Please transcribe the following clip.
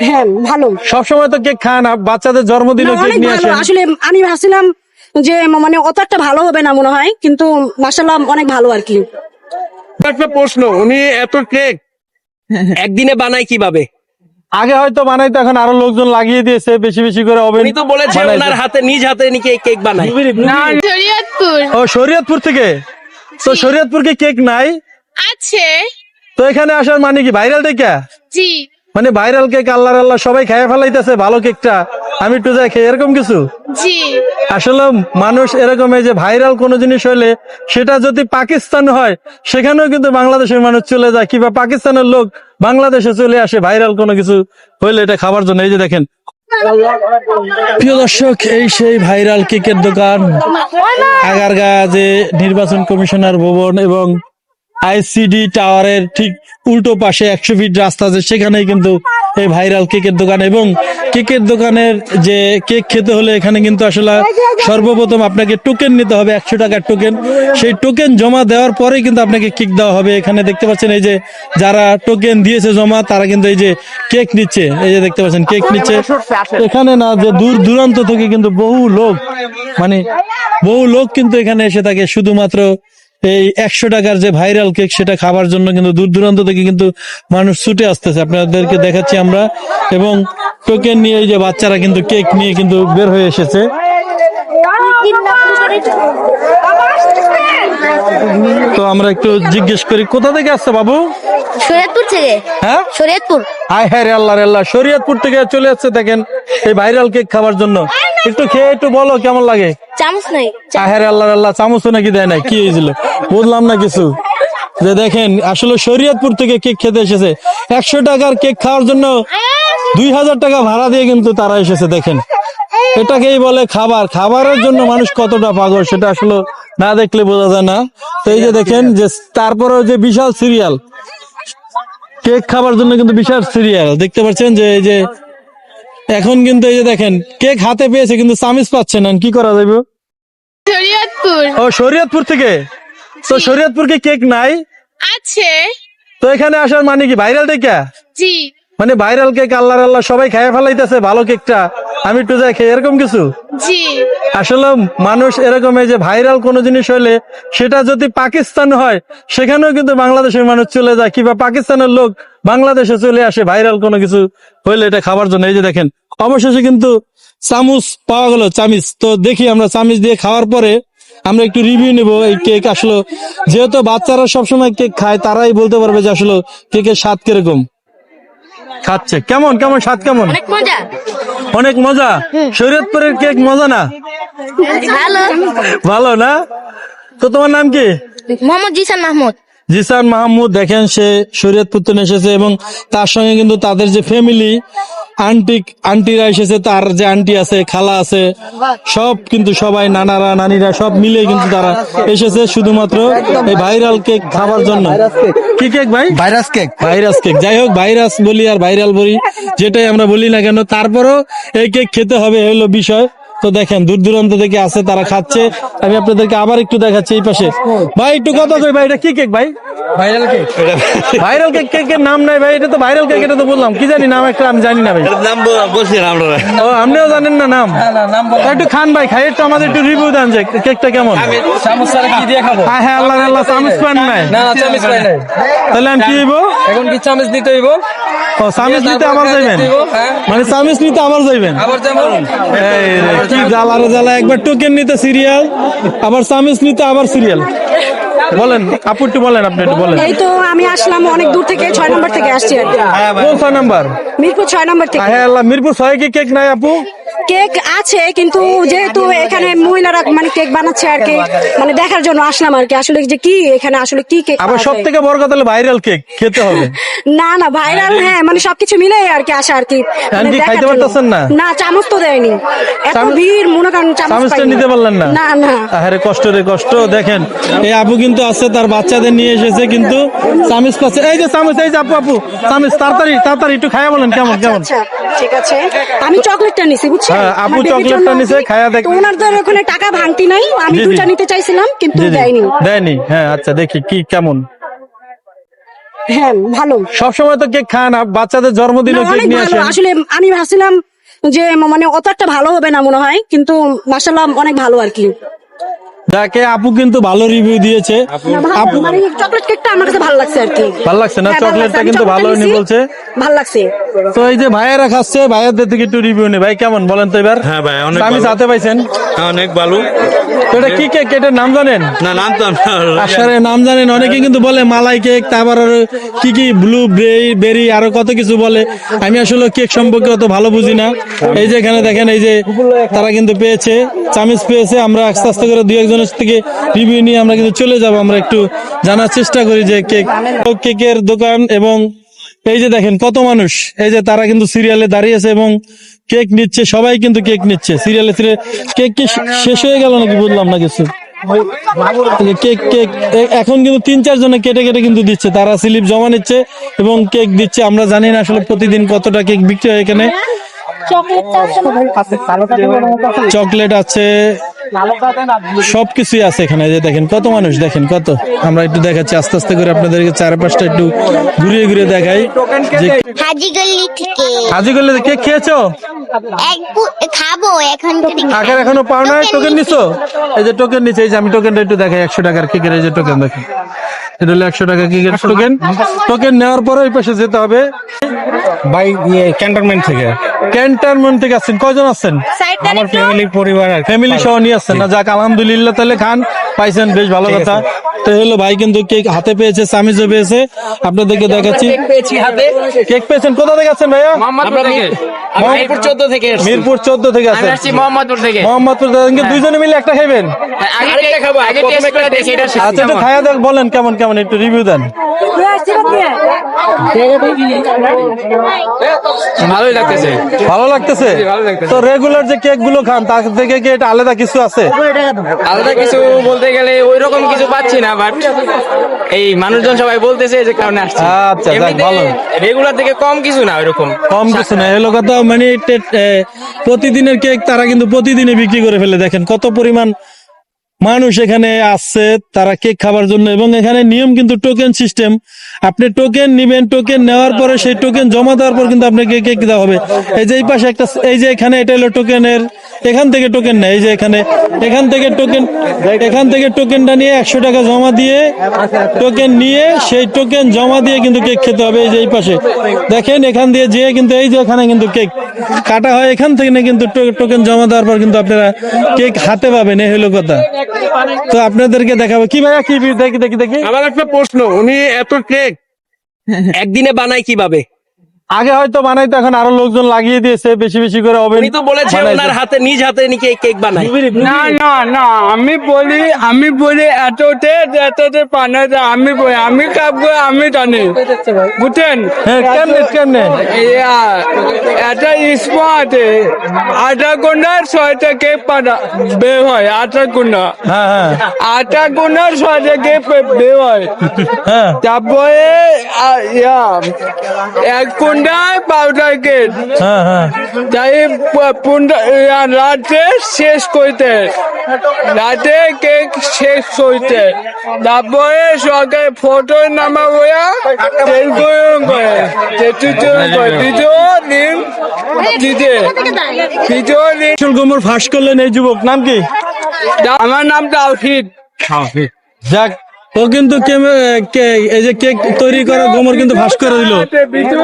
হ্যাঁ ভালো। সবসময় তো কেক খায় না বাচ্চাদের জন্মদিনে কেক নিয়ে আসেন আসলে আমি ভাবছিলাম যে মানে অত একটা ভালো হবে না মনে হয় কিন্তু মাসাল্লাহ অনেক ভালো আর কি। একটা প্রশ্ন উনি এত কেক একদিনে বানায় কীভাবে? আগে হয়তো বানাইতো এখন আরও লোকজন লাগিয়ে দিয়েছে বেশি বেশি করে ওভেন উনি তো বলেছে ওনার হাতে নিজ হাতে নাকি কেক বানায়। শরীয়তপুর। ও শরীয়তপুর থেকে? তো শরীয়তপুর কি কেক নাই? আছে। তো এখানে আসার মানে কি ভাইরাল থেকে জি। মানে ভাইরাল কেক আল্লাহর আল্লাহ সবাই খেয়ে ফেলাইতেছে ভালো কেকটা আমি একটু যাই খেয়ে এরকম কিছু? আসলে মানুষ এরকম এই যে ভাইরাল কোন জিনিস হইলে সেটা যদি পাকিস্তান হয় সেখানেও কিন্তু বাংলাদেশের মানুষ চলে যায়। কিংবা পাকিস্তানের লোক বাংলাদেশে চলে আসে ভাইরাল কোনো কিছু হইলে এটা খাবার জন্য। এই যে দেখেন। প্রিয় দর্শক এই সেই ভাইরাল কেকের দোকান আগারগা যে নির্বাচন কমিশনার ভবন এবং আইসিডি টাওয়ারের ঠিক উল্টো পাশে একশো ফিট রাস্তা আছে সেখানেই কিন্তু এই ভাইরাল কেকের দোকান এবং কেকের দোকানের যে কেক খেতে হলে এখানে কিন্তু আসলে সর্বপ্রথম আপনাকে টোকেন নিতে হবে একশো টাকার টোকেন সেই টোকেন জমা দেওয়ার পরেই কিন্তু আপনাকে কেক দেওয়া হবে। এখানে দেখতে পাচ্ছেন এই যে যারা টোকেন দিয়েছে জমা তারা কিন্তু এই যে কেক নিচ্ছে। এই যে দেখতে পাচ্ছেন কেক নিচ্ছে। এখানে না যে দূর দূরান্ত থেকে কিন্তু বহু লোক মানে বহু লোক কিন্তু এখানে এসে থাকে। শুধুমাত্র এই একশো টাকার যে ভাইরাল কেক সেটা খাবার জন্য কিন্তু দূর দূরান্ত থেকে কিন্তু মানুষ ছুটে আসতেছে আপনাদেরকে দেখাচ্ছি আমরা এবং টোকেন নিয়ে এই যে বাচ্চারা কিন্তু কেক নিয়ে কিন্তু বের হয়ে এসেছে তো আমরা একটু জিজ্ঞেস করি কোথা থেকে আসছে বাবু? শরীয়তপুর থেকে। হ্যাঁ? শরীয়তপুর। হায় হ্যাঁ রে আল্লাহ রে আল্লাহ শরীয়তপুর থেকে চলে যাচ্ছে দেখেন এই ভাইরাল কেক খাবার জন্য। একটু খেয়ে একটু বলো কেমন লাগে? চামচ নাই। আহের আল্লাহ আল্লাহ চামচও নাকি দেয় না কি হয়েছিল? বুঝলাম না কিছু। যে দেখেন আসলে শরীয়তপুর থেকে কেক খেতে এসেছে। একশো টাকার কেক খাওয়ার জন্য দুই হাজার টাকা ভাড়া দিয়ে কিন্তু তারা এসেছে দেখেন। এটাকেই বলে খাবার। খাবারের জন্য মানুষ কতটা পাগল সেটা আসলে না দেখলে বোঝা যায় না। তো এই যে দেখেন যে তারপরেও যে বিশাল সিরিয়াল কেক খাবার জন্য কিন্তু বিশাল সিরিয়াল। দেখতে পাচ্ছেন যে এই যে এখন কিন্তু এই যে দেখেন কেক হাতে পেয়েছে কিন্তু চামিচ পাচ্ছে না। কি করা যাবে? শরীয়তপুর। ও শরীয়তপুর থেকে? তো শরীয়তপুর কি কেক নাই? আছে। তো এখানে আসার মানে কি? ভাইরাল থেকে জি। মানে ভাইরাল কেক আল্লাহর আল্লাহ সবাই খেয়ে ফেলাইতেছে ভালো কেকটা। আমি একটু যাই খেয়ে এরকম কিছু? আসলে মানুষ এরকম এই যে ভাইরাল কোনো জিনিস হইলে সেটা যদি পাকিস্তান হয় সেখানেও কিন্তু বাংলাদেশের মানুষ চলে যায়। কিংবা পাকিস্তানের লোক বাংলাদেশে চলে আসে ভাইরাল কোনো কিছু হইলে এটা খাবার জন্য। এই যে দেখেন অবশেষে কিন্তু চামচ পাওয়া গেল চামিচ। তো দেখি আমরা চামিচ দিয়ে খাওয়ার পরে আমরা একটু রিভিউ নেব এই কেক আসলে। যেহেতু বাচ্চারা সবসময় কেক খায় তারাই বলতে পারবে যে আসলে কেকের স্বাদ কীরকম। খাচ্ছে। কেমন কেমন স্বাদ কেমন? অনেক মজা। শরীয়তপুরের কেক মজা না? ভালো। ভালো না? তো তোমার নাম কি? মোহাম্মদ জিসান মাহমুদ। জিসান মাহমুদ দেখেন সে শরীয়তপুর এসেছে এবং তার সঙ্গে কিন্তু তাদের যে ফ্যামিলি আন্টি আন্টিরা এসেছে তার যে আন্টি আছে খালা আছে সব কিন্তু সবাই নানারা নানিরা সব মিলে কিন্তু তারা এসেছে শুধুমাত্র এই ভাইরাল কেক খাবার জন্য। কি কেক ভাই? ভাইরাস কেক ভাইরাস কেক যাই হোক ভাইরাস বলি আর ভাইরাল বলি যেটাই আমরা বলি না কেন তারপরও এই কেক খেতে হবে হলো বিষয়। তো দেখেন দূর দূরান্ত থেকে আছে তারা খাচ্ছে। আমি আপনাদেরকে আবার একটু দেখাচ্ছি এই পাশে। ভাই একটু কথা কই ভাই এটা কি কেক ভাই? ভাইরাল কেক ভাইরাল কেক কেকের নাম নাই ভাই এটা তো ভাইরাল কেক এটা তো বললাম। কি জানি নাম একটা আমি জানি না ভাই। নাম বলছি আমরা। ও আপনিও জানেন না নাম? তা একটু খান ভাই খাই একটু আমাদের একটু রিভিউ দেন যে কেকটা কেমন। কি দিয়ে খাব? হ্যাঁ হ্যাঁ আল্লাহ আল্লাহ চামচ পান নাই। না না চামচ পাই নাই। তাহলে আমি কি হইব এখন কি চামচ দিতে হইব? ও চামচ নিতে আবার যাইবেন? হ্যাঁ। মানে চামচ নিতে আবার যাইবেন? আবার এই রে, কি জ্বালা জ্বালা একবার টোকেন নিতে সিরিয়াল আবার সামিস নিতে আবার সিরিয়াল বলেন আপু একটু বলেন আপনি একটু বলেন। এই তো আমি আসলাম অনেক দূর থেকে ছয় নম্বর থেকে আসছি আর কোন ছয় নম্বর? মিরপুর ছয় নম্বর থেকে। হ্যাঁ আল্লাহ মিরপুর ছয় কি কেক নাই আপু? কেক আছে কিন্তু যেহেতু এখানে মহিলারা মানে কেক বানাচ্ছে আর কি মানে দেখার জন্য আসলাম আর কি। আসলে যে কি এখানে আসলে কি কেক আবার সব থেকে বড় কথা হলো ভাইরাল কেক খেতে হবে। না না ভাইরাল হ্যাঁ মানে সবকিছু মিলে আর কি আসা আর কি। মানে খাইতে পারতেছেন না? না চামচ তো দেয়নি। এত ভিড় মনে করেন চামচ নিতে পারলেন না। না না। আরে কষ্ট রে কষ্ট। দেখেন এই আপু কিন্তু আছে তার বাচ্চাদের নিয়ে এসেছে কিন্তু চামিচ পাচ্ছে। এই যে চামিচ এই যে আপু আপু চামিচ তাড়াতাড়ি তাড়াতাড়ি একটু খায়া বলেন কেমন কেমন? আচ্ছা ঠিক আছে। আমি চকলেটটা নিছি বুঝছেন? হ্যাঁ, আপু চকলেটটা নিছে, খায়া দেখ- তো ওখানে টাকা ভাঙতি নাই আমি। দুটা নিতে চাইছিলাম কিন্তু দেয়নি। দেয়নি হ্যাঁ আচ্ছা দেখি কি কেমন। হ্যাঁ ভালো। সবসময় তো কেক খায় না বাচ্চাদের জন্মদিনে কেক নিয়ে আসেন আসলে আমি ভাবছিলাম যে মানে অত একটা ভালো হবে না মনে হয় কিন্তু মাসাল্লাহ অনেক ভালো আর কি। যাকে আপু কিন্তু ভালো রিভিউ দিয়েছে। আপু মানে চকলেট কেকটা আমার কাছে ভালো লাগছে আর কি। ভালো লাগছে না? হ্যাঁ, চকলেটটা কিন্তু ভালো উনি বলছে। ভালো লাগছে। তো এই যে ভাইয়েরা খাচ্ছে ভাইয়াদের থেকে একটু রিভিউ নেই ভাই কেমন? বলেন তো এবার। হ্যাঁ ভাই, অনেক আমি সাথে পাইছেন? হ্যাঁ, অনেক ভালো। এটা কি কেক এটার নাম জানেন? না নাম তো আসলে নাম জানেন। অনেকে কিন্তু বলে মালাই কেক তারপর আরও কি কি ব্লু বেরি আরও কত কিছু বলে। আমি আসলে কেক সম্পর্কে অত ভালো বুঝি না। এই যে এখানে দেখেন এই যে তারা কিন্তু পেয়েছে চামিচ পেয়েছে। আমরা আস্তে আস্তে করে দুই একজনের থেকে রিভিউ নিয়ে আমরা কিন্তু চলে যাব। আমরা একটু জানার চেষ্টা করি যে কেক কেকের দোকান এবং এই যে দেখেন কত মানুষ। এই যে তারা কিন্তু সিরিয়ালে দাঁড়িয়েছে এবং কেক নিচ্ছে সবাই কিন্তু কেক নিচ্ছে। সিরিয়ালে কেক কি শেষ হয়ে গেল নাকি বুঝলাম না কিছু। কেক কেক এখন কিন্তু তিন চার জনে কেটে কেটে কিন্তু দিচ্ছে। তারা স্লিপ জমা নিচ্ছে এবং কেক দিচ্ছে। আমরা জানি না আসলে প্রতিদিন কতটা কেক বিক্রি হয় এখানে। চকলেট আছে। সবকিছুই আছে এখানে যে দেখেন কত মানুষ দেখেন কত। আমরা একটু দেখাচ্ছি আস্তে আস্তে করে আপনাদেরকে চারপাশটা একটু ঘুরিয়ে ঘুরিয়ে দেখাই। যে হাজি গল্লি থেকে। হাজি করলে খেয়েছো? খাব এখন পাও টোকেন নিছো। এই যে টোকেন এই যে আমি টোকেনটা একটু দেখাই একশো টাকার কেকের এই যে টোকেন দেখেন। এটা হলো একশো টাকা কেকের টোকেন টোকেন নেওয়ার পরে ওই পাশে যেতে হবে। বাই ইয়ে ক্যান্টনমেন্ট থেকে। ক্যান্টনমেন্ট থেকে আসছেন? কয়জন আসছেন? আমার ফ্যামিলি পরিবার ফ্যামিলি সহ নিয়ে আসছেন। না যাক আলহামদুলিল্লাহ তাহলে খান পাইছেন বেশ ভালো কথা। তো হলো ভাই কিন্তু কেক হাতে পেয়েছে সামিজও পেয়েছে। আপনাদেরকে দেখাচ্ছি। কেক পেয়েছেন? কোথা থেকে আসছেন ভাইয়া? মিরপুর চোদ্দ থেকে এসেছি। মিরপুর চোদ্দ থেকে আমি মোহাম্মদপুর থেকে। মোহাম্মদপুর থেকে। দুইজনে মিলে একটা খাইবেন? এটা আচ্ছা একটু খাইয়া দেখ বলেন কেমন কেমন একটু রিভিউ দেন। ভালোই লাগতেছে। ভালো লাগতেছে? তো রেগুলার যে কেকগুলো খান তার থেকে কি এটা আলাদা কিছু আছে? আলাদা কিছু বলতে গেলে ওই রকম কিছু পাচ্ছি না বাট এই মানুষজন সবাই বলতেছে যে কারণে আসছে। আচ্ছা, যাক, ভালো। রেগুলার থেকে কম কিছু না ওইরকম। কম কিছু না এলো কথা মানে প্রতিদিনের কেক তারা কিন্তু প্রতিদিনে বিক্রি করে ফেলে। দেখেন কত পরিমাণ মানুষ এখানে আসছে তারা কেক খাবার জন্য এবং এখানে নিয়ম কিন্তু টোকেন সিস্টেম আপনি টোকেন নিবেন টোকেন নেওয়ার পরে সেই টোকেন জমা দেওয়ার পর কিন্তু আপনাকে কেক দেওয়া হবে? এই যে এই পাশে একটা এই যে এখানে এটা হলো টোকেনের এখান থেকে টোকেন নেয়, এই যে এখানে। এখান থেকে টোকেন এখান থেকে টোকেনটা নিয়ে একশো টাকা জমা দিয়ে টোকেন নিয়ে সেই টোকেন জমা দিয়ে কিন্তু কেক খেতে হবে, এই যে এই পাশে। দেখেন এখান দিয়ে যেয়ে কিন্তু এই যে এখানে কিন্তু কেক কাটা হয়, এখান থেকে কিন্তু টোকেন জমা দেওয়ার পর কিন্তু আপনারা কেক হাতে পাবেন, এই হলো কথা। তো আপনাদেরকে দেখাবো। কি ভাইয়া কি দেখি দেখি দেখি? আমার একটা প্রশ্ন উনি এত কেক একদিনে বানায় কীভাবে? আগে হয়তো বানাইতো এখন আরও লোকজন লাগিয়ে দিয়েছে বেশি বেশি করে ওভেন তো বলেছে ওনার হাতে নিজ হাতে নাকি কেক বানায়। না না না আমি বলি আমি বলি এততে এততে পানা যায় আমি বলি আমি কাপড় আমি জানি। বুঝছেন? হ্যাঁ কেমনে কেমনে? এটা আছে আটা গুণার ছয়টা কেক পানা বের হয় আটা গুণা। হ্যাঁ হ্যাঁ। আটা গুণার ছয়টা কেক বের হয়। হ্যাঁ। তারপরে ইয়া, কুন্ডায় পাউডার হ্যাঁ হ্যাঁ। তাই রাতে শেষ করতে রাতে কেক শেষ করতে তারপরে সরকার ফটো নামা বইয়া তেল গরম করে। করে। দ্বিতীয় দিন দিতে। দ্বিতীয় দিন ফাঁস করলেন এই যুবক। নাম কি? আমার নাম তাওহিদ যাক ও কিন্তু এই যে কেক তৈরি করা গোমর কিন্তু ভাস্কর ভিডিও